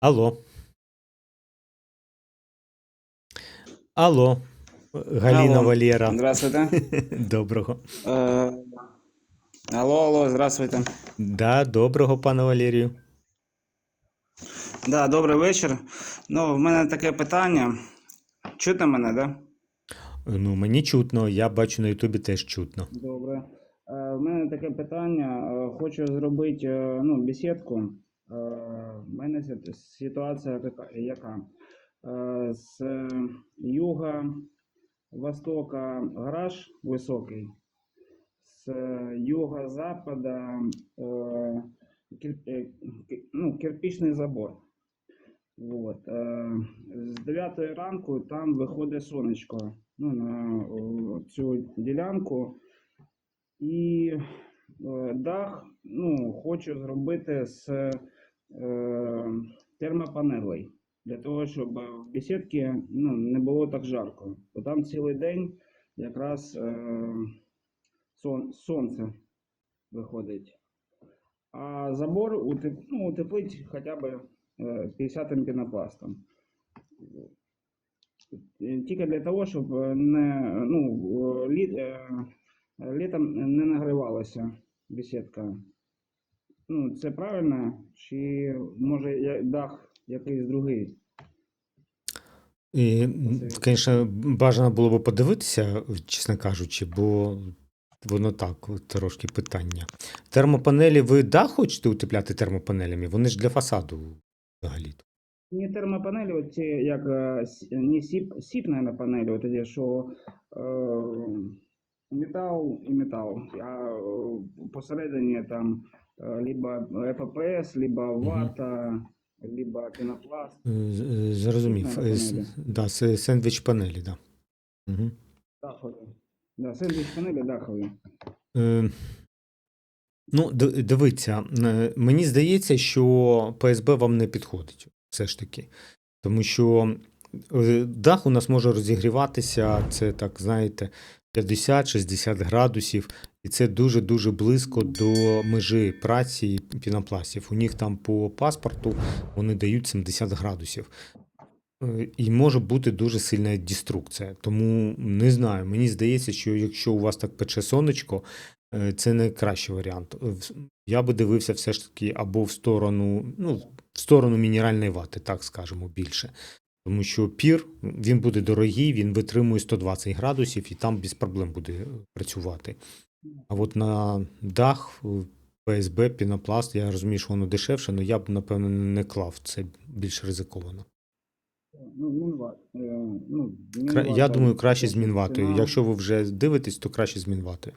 Алло. Алло, Галина Алло. Валера. Здравствуйте. Доброго. Э, Алло, алло, здравствуйте. Да, доброго, пане Валерію. Да, добрий вечір. Ну, в мене таке питання. Чути мене, да? Ну, мені чутно, я бачу на Ютубі теж чутно. Добре. Е, В мене таке питання. Е, Хочу зробити е, ну, бесідку. Е, В мене ситуація яка-? Е, З юга востока гараж високий, з юго-запада е, кир- е, ки- ну, кирпичний забор. Вот. Е, З 9 ранку там виходить сонечко ну, на цю ділянку. І е, дах ну, хочу зробити з е, термопанелей. Для того, щоб в бесідці ну, не було так жарко. Бо там цілий день якраз е, сон, сонце виходить. А забор утеп, ну, утеплить хоча б е, 50 пінопластом. Е, Тільки для того, щоб е, не, ну, е, е, літом не нагрівалася бесідка. Ну, це правильно? Чи може дах якийсь другий? І, звісно, бажано було б подивитися, чесно кажучи, бо воно так, трошки питання. Термопанелі, ви дах хочете утепляти термопанелями? Вони ж для фасаду взагалі. Не термопанелі, от як не сіп, сіп, наверное, панелі, от ті, що е, метал і метал, а посередині там либо ФПС, либо вата, либо пінопласт. Зрозумів. Да, сендвіч панелі, да. Угу. Дахові. Да, сендвіч панелі дахові. Е, ну, дивіться, е, мені здається, що ПСБ вам не підходить все ж таки. Тому що е, дах у нас може розігріватися, це так, знаєте, 50-60 градусів, і це дуже-дуже близько до межі праці пінопластів. У них там по паспорту вони дають 70 градусів. Е, І може бути дуже сильна деструкція. Тому не знаю. Мені здається, що якщо у вас так пече сонечко, е, це не кращий варіант. Е, Я би дивився все ж таки або в сторону, ну, в сторону мінеральної вати, так скажемо, більше. Тому що пір він буде дорогий, він витримує 120 градусів і там без проблем буде працювати. А от на дах е, ПСБ, пінопласт, я розумію, що воно дешевше, але я б, напевно, не клав. Це більш ризиковано. Ну, мінват. е, Ну, Кра- Я думаю, краще з мінватою. Якщо ви вже дивитесь, то краще з мінватою.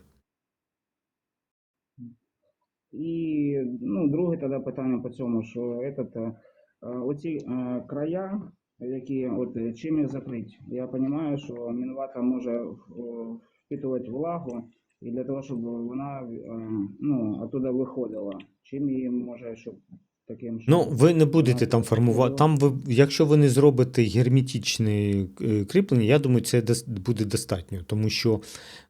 І ну, друге тоді питання по цьому, що этот, е, оці края, які от чим їх закрити. Я розумію, що мінвата може впитувати влагу, і для того, щоб вона е, ну, оттуда виходила. Чим її може, щоб таким Ну, ви не будете там формувати. Там ви, якщо ви не зробите герметичне е, кріплення, я думаю, це буде достатньо, тому що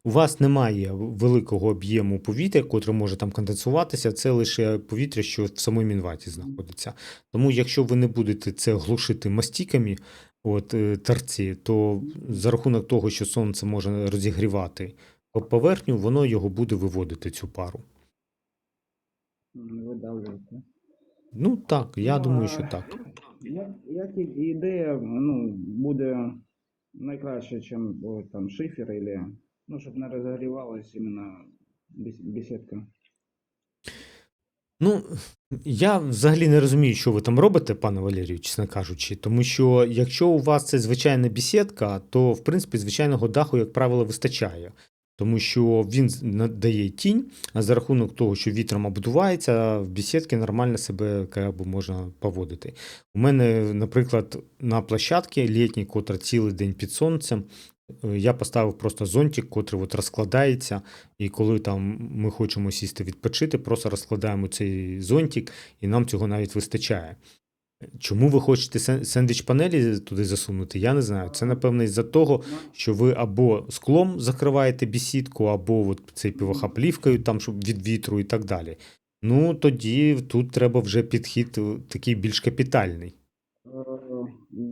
у вас немає великого об'єму повітря, котре може там конденсуватися. Це лише повітря, що в самій мінваті знаходиться. Тому, якщо ви не будете це глушити мастіками, от е, торці, то за рахунок того, що сонце може розігрівати по- поверхню, воно його буде виводити цю пару. м, видавлюється. Ну так, я Ну, думаю, що так. Як, як ідея ну, буде найкраще, ніж там шифер, или, ну, щоб не розігрівалась іменно бес- бесідка. Ну, я взагалі не розумію, що ви там робите, пане Валерію, чесно кажучи. Тому що якщо у вас це звичайна бесідка, то в принципі звичайного даху, як правило, вистачає. Тому що він надає тінь, а за рахунок того, що вітром обдувається, в бесідці нормально себе би, можна поводити. У мене, наприклад, на площадці літній, котра цілий день під сонцем, е, я поставив просто зонтик, котрий от розкладається, і коли там ми хочемо сісти відпочити, просто розкладаємо цей зонтик, і нам цього навіть вистачає. Чому ви хочете сен- сендвіч панелі туди засунути? Я не знаю. Це напевно із-за того, що ви або склом закриваєте бісідку, або от цей ПВХ плівкою, там щоб від вітру і так далі. Ну тоді тут треба вже підхід е, такий більш капітальний.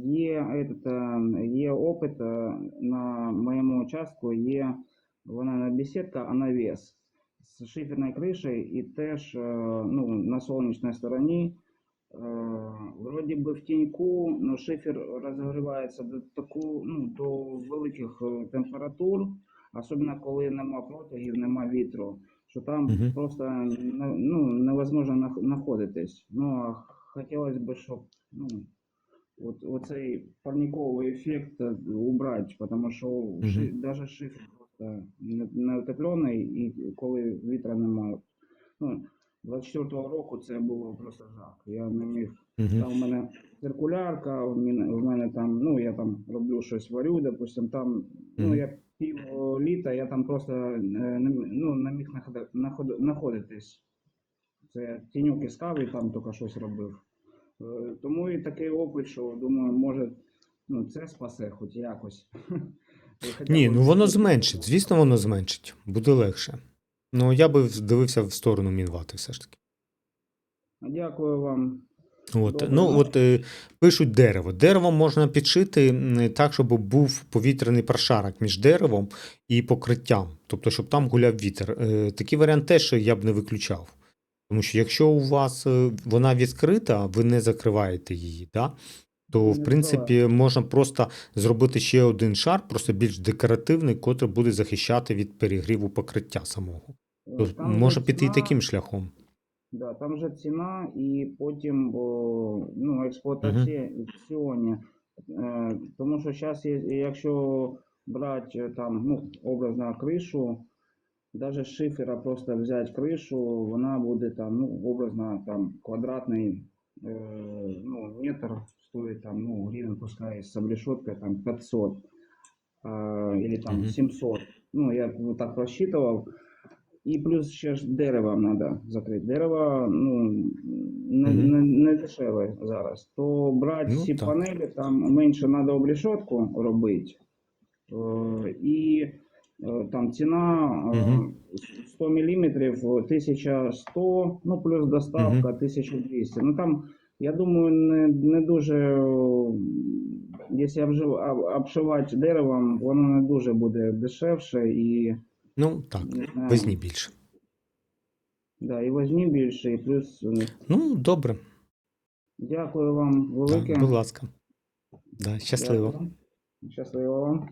є, этот, е, є опит е, на моєму участку, є вона не беседка, а навіс з шиферною кришею і теж е, ну, на сонячній стороні. Е, Вроді би в тіньку, але шифер розгрівається до таку, ну, до великих е, температур, особливо коли нема протягів, нема вітру, що там Мгм. просто ну, невозможно знаходитись. Ну, а хотілося б, щоб ну, от, оцей парниковий ефект е, убрати, тому що ши, навіть шифер просто не, не утеплений, і коли вітра немає. Ну, 24-го року це було просто жах. Я не міг Мгм. там у мене циркулярка, в мене, в мене там, ну я там роблю щось варю, допустим, там, ну я пів літа, я там просто е, не, ну, не міг знаходи- знаходи- знаходитись. Це тіньок із кави там тільки щось робив. Е, Тому і такий опит, що думаю, може, ну це спасе хоч якось. Ні, ну воно зменшить. Звісно, воно зменшить. Буде легше. Ну, я би дивився в сторону мінвати все ж таки. Дякую вам. От, Добре, ну, ну. от е, пишуть дерево. Дерево можна підшити так, щоб був повітряний прошарок між деревом і покриттям, тобто, щоб там гуляв вітер. Е, такий варіант теж я б не виключав. Тому що якщо у вас е, вона відкрита, ви не закриваєте її, да? то, в принципі, можна просто зробити ще один шар, просто більш декоративний, котрий буде захищати від перегріву покриття самого. Е, Тобто, там же може піти і ціна- таким шляхом. Да, там же ціна і потім о, ну, експлуатаційні. Е, тому що зараз, якщо брати е, там, ну, образно кришу, навіть з шифера просто взяти кришу, вона буде там, ну, образно там квадратний е, ну, метр стоїть там, ну, гривен, пускай з обрешеткой там 500 а, или там Мгм. 700. Ну, я вот так просчитывал. І плюс ще ж дерево треба закрити. Дерево ну, не, не, не дешеве зараз. То брати Ну, всі так. панелі, там менше треба облішотку робити. Е, і е, там ціна е, 100 мм 1100, ну плюс доставка 1200. Ну там, я думаю, не, не дуже, якщо обшивати деревом, воно не дуже буде дешевше і Ну, так, знаю, більше. Да, і возьмі більше, і плюс Ну, добре. дякую вам велике. Да, будь ласка. Да, щасливо. Дякую. Щасливо вам.